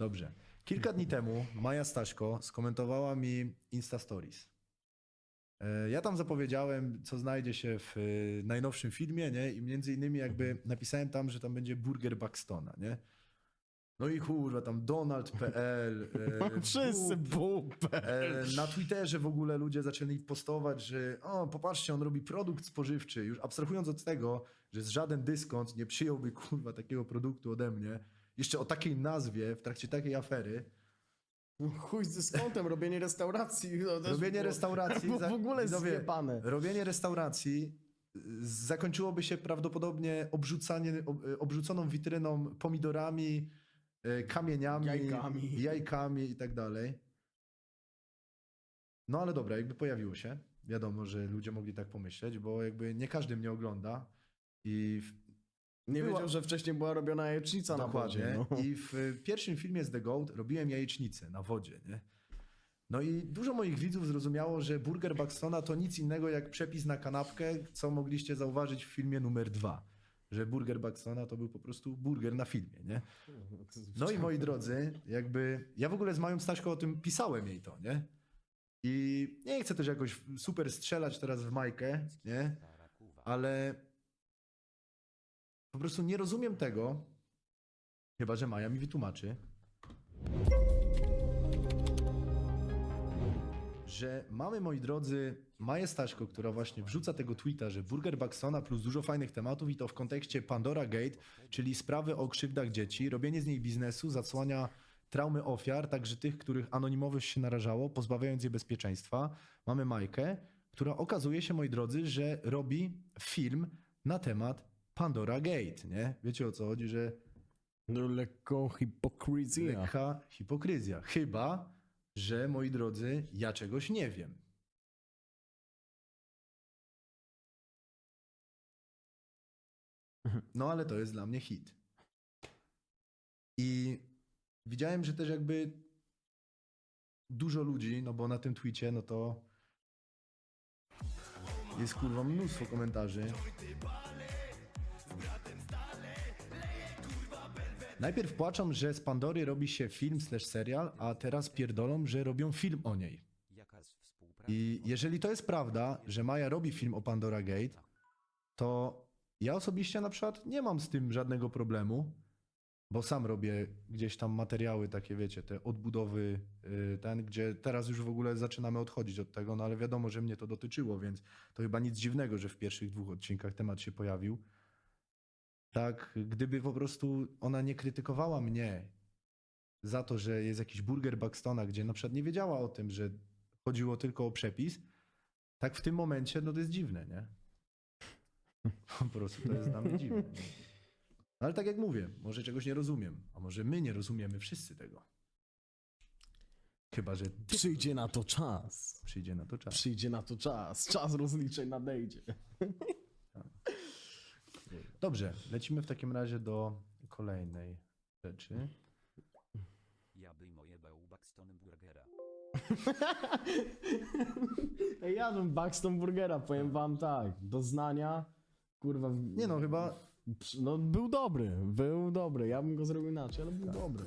Dobrze. Kilka dni temu Maja Staśko skomentowała mi Insta Stories. E, Ja tam zapowiedziałem, co znajdzie się w e, najnowszym filmie, nie? I między innymi jakby napisałem tam, że tam będzie burger Buxtona, nie? No i kurwa, tam Donald.pl. e, Wszyscy Bóg, bupę. E, Na Twitterze w ogóle ludzie zaczęli postować, że o, popatrzcie, on robi produkt spożywczy. Już abstrahując od tego, że z żaden dyskont nie przyjąłby kurwa takiego produktu ode mnie, jeszcze o takiej nazwie, w trakcie takiej afery. Chuj z dyskontem, robienie restauracji. No, Robienie było- restauracji. Było za- w ogóle zjebane. Robienie restauracji y, zakończyłoby się prawdopodobnie obrzucanie, ob, y, obrzuconą witryną pomidorami, kamieniami, Jajkami. jajkami i tak dalej. No ale dobra, jakby pojawiło się. Wiadomo, że ludzie mogli tak pomyśleć, bo jakby nie każdy mnie ogląda i w, Nie była- wiedział, że wcześniej była robiona jajecznica na Dokładnie. wodzie. No. I w pierwszym filmie z The Goat robiłem jajecznicę na wodzie, nie? No i dużo moich widzów zrozumiało, że burger Buxtona to nic innego jak przepis na kanapkę, co mogliście zauważyć w filmie numer dwa. Że burger Buxtona to był po prostu burger na filmie, nie? No i moi drodzy, jakby ja w ogóle z moją Staśką o tym pisałem jej to, nie? I nie chcę też jakoś super strzelać teraz w Majkę, nie? Ale po prostu nie rozumiem tego, chyba że Maja mi wytłumaczy, że mamy, moi drodzy, Maję Staśko, która właśnie wrzuca tego tweeta, że Burger Buxtona plus dużo fajnych tematów i to w kontekście Pandora Gate, czyli sprawy o krzywdach dzieci, robienie z niej biznesu, zasłania traumy ofiar, także tych, których anonimowość się narażało, pozbawiając je bezpieczeństwa. Mamy Majkę, która okazuje się, moi drodzy, że robi film na temat Pandora Gate, nie? Wiecie o co chodzi, że No lekko hipokryzja. lekka hipokryzja. Chyba, że moi drodzy, ja czegoś nie wiem. No ale to jest dla mnie hit. I widziałem, że też jakby dużo ludzi, no bo na tym twicie, no to jest kurwa mnóstwo komentarzy. Najpierw płaczą, że z Pandory robi się film slash serial, a teraz pierdolą, że robią film o niej. I jeżeli to jest prawda, że Maja robi film o Pandora Gate, to ja osobiście na przykład nie mam z tym żadnego problemu, bo sam robię gdzieś tam materiały takie, wiecie, te odbudowy, y, ten, gdzie teraz już w ogóle zaczynamy odchodzić od tego, no ale wiadomo, że mnie to dotyczyło, więc to chyba nic dziwnego, że w pierwszych dwóch odcinkach temat się pojawił. Tak, gdyby po prostu ona nie krytykowała mnie za to, że jest jakiś burger Buxtona, gdzie na przykład nie wiedziała o tym, że chodziło tylko o przepis, tak w tym momencie, no to jest dziwne, nie? Po prostu to jest dla mnie dziwne. Nie? Ale tak jak mówię, może czegoś nie rozumiem, a może my nie rozumiemy wszyscy tego. Chyba, że Przyjdzie na to czas. przyjdzie na to czas. Przyjdzie na to czas. Czas rozliczeń nadejdzie. Dobrze, lecimy w takim razie do kolejnej rzeczy. Ja by moje beł Buxtonem burgera. Ej, jadłem Buxton Burgera, powiem wam tak. Doznania, kurwa... w- Nie no, chyba No był dobry, był dobry. Ja bym go zrobił inaczej, ale był dobry.